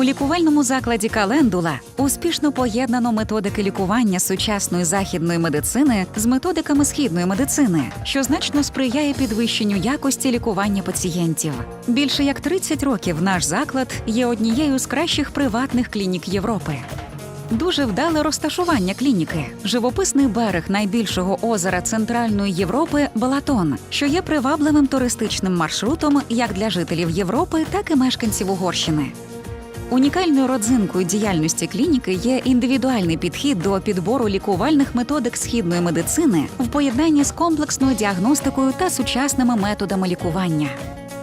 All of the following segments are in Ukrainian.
У лікувальному закладі Календула успішно поєднано методики лікування сучасної західної медицини з методиками східної медицини, що значно сприяє підвищенню якості лікування пацієнтів. Більше як 30 років наш заклад є однією з кращих приватних клінік Європи. Дуже вдале розташування клініки, живописний берег найбільшого озера Центральної Європи Балатон, що є привабливим туристичним маршрутом як для жителів Європи, так і мешканців Угорщини. Унікальною родзинкою діяльності клініки є індивідуальний підхід до підбору лікувальних методик східної медицини в поєднанні з комплексною діагностикою та сучасними методами лікування.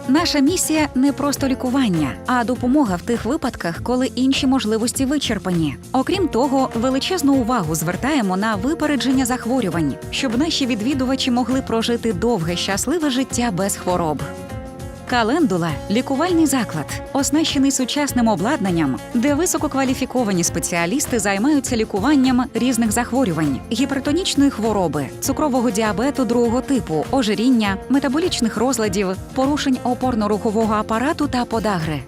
Наша місія не просто лікування, а допомога в тих випадках, коли інші можливості вичерпані. Окрім того, величезну увагу звертаємо на випередження захворювань, щоб наші відвідувачі могли прожити довге щасливе життя без хвороб. Календула лікувальний заклад, оснащений сучасним обладнанням, де висококваліфіковані спеціалісти займаються лікуванням різних захворювань, гіпертонічної хвороби, цукрового діабету другого типу, ожиріння, метаболічних розладів, порушень опорно-рухового апарату та подагри.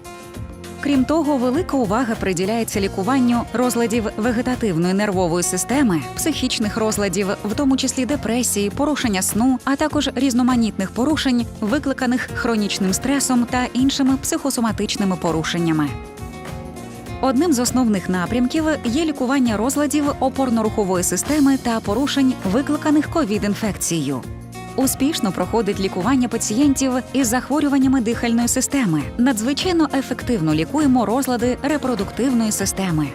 Крім того, велика увага приділяється лікуванню розладів вегетативної нервової системи, психічних розладів, в тому числі депресії, порушення сну, а також різноманітних порушень, викликаних хронічним стресом та іншими психосоматичними порушеннями. Одним з основних напрямків є лікування розладів опорно-рухової системи та порушень, викликаних ковід-інфекцією. Успішно проходить лікування пацієнтів із захворюваннями дихальної системи. Надзвичайно ефективно лікуємо розлади репродуктивної системи.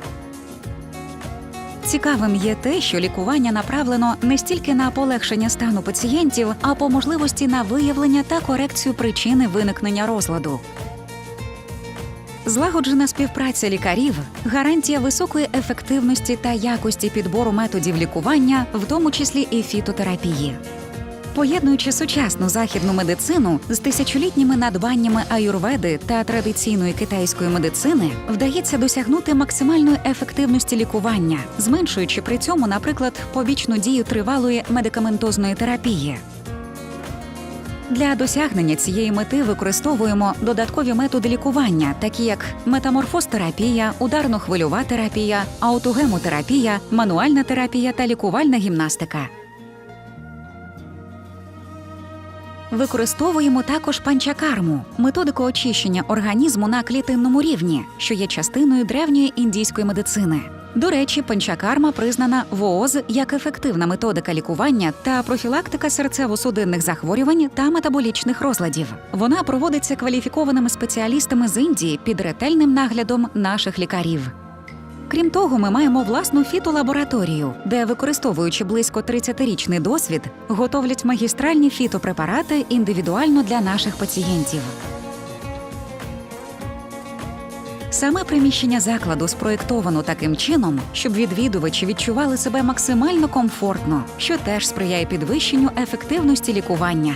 Цікавим є те, що лікування направлено не стільки на полегшення стану пацієнтів, а по можливості на виявлення та корекцію причини виникнення розладу. Злагоджена співпраця лікарів гарантія високої ефективності та якості підбору методів лікування, в тому числі і фітотерапії. Поєднуючи сучасну західну медицину з тисячолітніми надбаннями аюрведи та традиційної китайської медицини, вдається досягнути максимальної ефективності лікування, зменшуючи при цьому, наприклад, побічну дію тривалої медикаментозної терапії. Для досягнення цієї мети використовуємо додаткові методи лікування, такі як метаморфозтерапія, ударно-хвильова терапія, аутогемотерапія, мануальна терапія та лікувальна гімнастика. Використовуємо також панчакарму методику очищення організму на клітинному рівні, що є частиною древньої індійської медицини. До речі, панчакарма признана ВООЗ як ефективна методика лікування та профілактика серцево-судинних захворювань та метаболічних розладів. Вона проводиться кваліфікованими спеціалістами з Індії під ретельним наглядом наших лікарів. Крім того, ми маємо власну фітолабораторію, де, використовуючи близько 30-річний досвід, готовлять магістральні фітопрепарати індивідуально для наших пацієнтів. Саме приміщення закладу спроєктовано таким чином, щоб відвідувачі відчували себе максимально комфортно, що теж сприяє підвищенню ефективності лікування.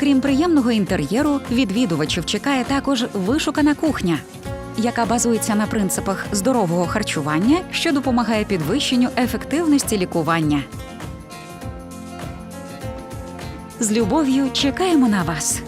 Крім приємного інтер'єру, відвідувачів чекає також вишукана кухня, яка базується на принципах здорового харчування, що допомагає підвищенню ефективності лікування. З любов'ю чекаємо на вас.